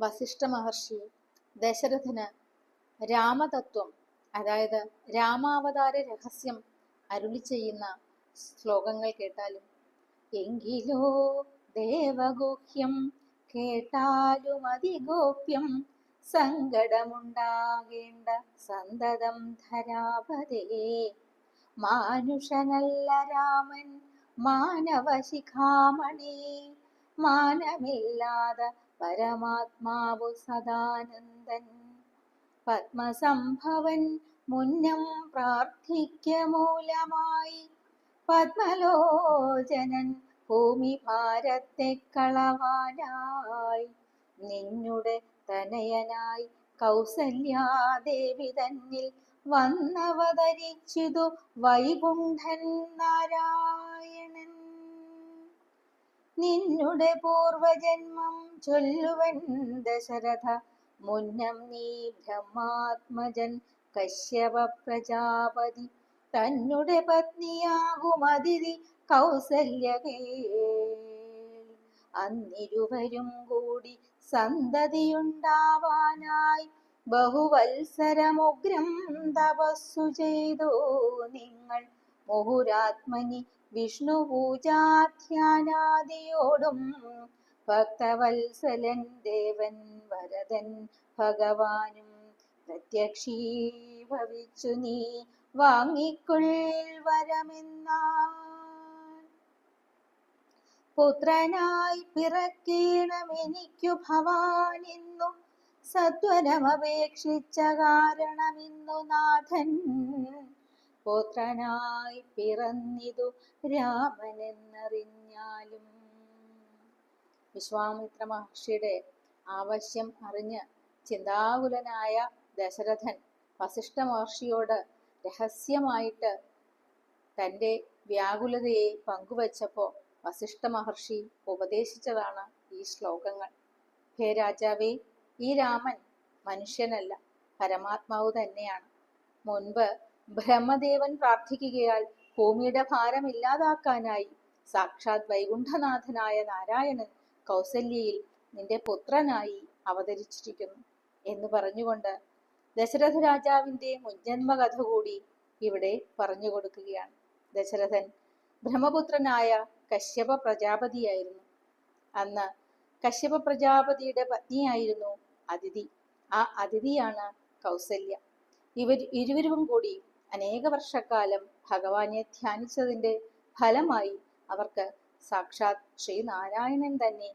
വസിഷ്ഠ മഹർഷി ദശരഥന് രാമതത്വം അതായത് രാമാവതാര രഹസ്യം അരുളി ചെയ്യുന്ന ശ്ലോകങ്ങൾ കേട്ടാലും എങ്കിലോ ദേവഗോഹ്യം കേട്ടാലും അതിഗോപ്യം സങ്കടമുണ്ടാകേണ്ട സന്തതം ധരാപതേ. മാനുഷനല്ല രാമൻ മാനവശിഖാമണി മാനമില്ലാതെ പരമാത്മാവു സദാനന്ദൻ. പത്മസംഭവൻ മുന്നം പ്രാർത്ഥിക്ക മൂലമായി. പത്മലോചനൻ ഭൂമി ഭാരത്തെ കളവാനായി. നിന്നുടെ തനയനായി കൗസല്യാദേവി തന്നിൽ വന്നവതരിച്ചിതു വൈകുണ്ഠൻ നാരായണൻ. നിന്നുടെ പൂർവജന്മം ചൊല്ലുവൻ ദശരഥ. മുന്നം നീ ബ്രഹ്മാത്മജൻ കശ്യപ പ്രജാപതി. തന്നുടെ പത്നിയാകും അതിഥി കൗസല്യകേ അന്നിരുവരും കൂടി സന്തതിയുണ്ടാവാനായി ബഹുവത്സരമുഗ്രം തപസ്സു ചെയ്തു. നിങ്ങൾ മുഹുരാത്മനി വിഷ്ണു പൂജാധ്യാനാദിയോടും ഭക്തവത്സലൻ ദേവൻ വരദൻ ഭഗവാനും പ്രത്യക്ഷീഭവിച്ചു നീ വാങ്ങിക്കൊൾ വരമെന്നാ പുത്രനായി പിറക്കേണമെനിക്കു ഭവാനിന്നു സത്വരമപേക്ഷിച്ച കാരണമിന്നു നാഥൻ പുത്രനായി പിറന്നിതു രാമനെന്നറിഞ്ഞാലും. വിശ്വാമിത്ര മഹർഷിയുടെ ആവശ്യം അറിഞ്ഞ് ചിന്താകുലനായ ദശരഥൻ വസിഷ്ഠ മഹർഷിയോട് രഹസ്യമായിട്ട് തന്റെ വ്യാകുലതയെ പങ്കുവച്ചപ്പോൾ വസിഷ്ഠ മഹർഷി ഉപദേശിച്ചതാണ് ഈ ശ്ലോകങ്ങൾ. ഹേ രാജാവേ ഈ രാമൻ മനുഷ്യനല്ല പരമാത്മാവ് തന്നെയാണ്. മുൻപ് ബ്രഹ്മദേവൻ പ്രാർത്ഥിക്കുകയാൽ ഭൂമിയുടെ ഭാരം ഇല്ലാതാക്കാനായി സാക്ഷാത് വൈകുണ്ഠനാഥനായ നാരായണൻ കൗസല്യയിൽ നിന്റെ പുത്രനായി അവതരിച്ചിരിക്കുന്നു എന്ന് പറഞ്ഞുകൊണ്ട് ദശരഥ രാജാവിന്റെ മുൻജന്മ കഥ കൂടി ഇവിടെ പറഞ്ഞു കൊടുക്കുകയാണ്. ദശരഥൻ ബ്രഹ്മപുത്രനായ കശ്യപ പ്രജാപതിയായിരുന്നു. അന്ന് കശ്യപ പ്രജാപതിയുടെ പത്നിയായിരുന്നു അതിഥി. ആ അതിഥിയാണ് കൗസല്യ. ഇവർ ഇരുവരും കൂടി അനേക വർഷക്കാലം ഭഗവാനെ ധ്യാനിച്ചതിന്റെ ഫലമായി അവർക്ക് സാക്ഷാത് ശ്രീനാരായണൻ തന്നെ